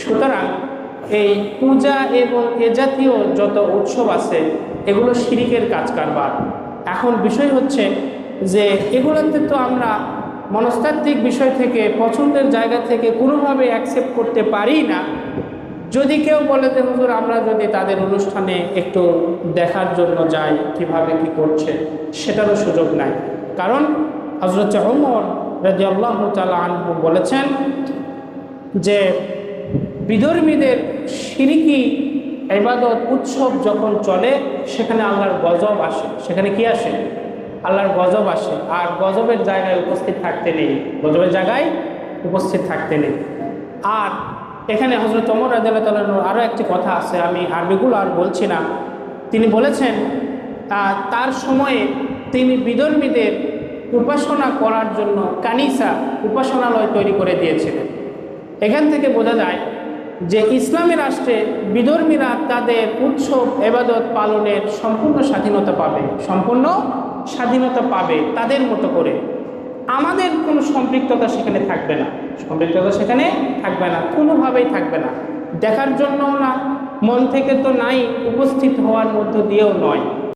সুতরাং এই পূজা এবং এ জাতীয় যত উৎসব আছে, এগুলো শিরিকের কাজ কারবার এখন বিষয় হচ্ছে যে এগুলোতে তো আমরা মনস্তাত্ত্বিক বিষয় থেকে, পছন্দের জায়গা থেকে কোনোভাবে অ্যাকসেপ্ট করতে পারি না। যদি কেউ বলে যে, হুজুর, আমরা যদি তাদের অনুষ্ঠানে একটু দেখার জন্য যাই, কীভাবে কি করছে? সেটারও সুযোগ নাই। কারণ হজরত ওমর রাজি আল্লাহ তালা আনহু বলেছেন যে বিধর্মীদের সিরিকি, ইবাদত, উৎসব যখন চলে, সেখানে আল্লাহর গজব আসে। সেখানে কি আসে? আল্লাহর গজব আসে। আর গজবের জায়গায় উপস্থিত থাকতে নেই। গজবের জায়গায় উপস্থিত থাকতে নেই। আর এখানে হজরত অমর রাজার আরও একটি কথা আছে, আমি আরবিগুলো আর বলছি না। তিনি বলেছেন তার সময়ে তিনি বিধর্মীদের উপাসনা করার জন্য কানিসা উপাসনালয় তৈরি করে দিয়েছিলেন। এখান থেকে বোঝা যায় যে ইসলামী রাষ্ট্রে বিধর্মীরা তাদের উৎসব, এবাদত পালনের সম্পূর্ণ স্বাধীনতা পাবে, সম্পূর্ণ স্বাধীনতা পাবে তাদের মতো করে। আমাদের কোনো সম্পৃক্ততা সেখানে থাকবে না। সম্পৃক্ততা সেখানে থাকবে না, কোনোভাবেই থাকবে না। দেখার জন্যও না, মন থেকে তো নাই, উপস্থিত হওয়ার মধ্য দিয়েও নয়।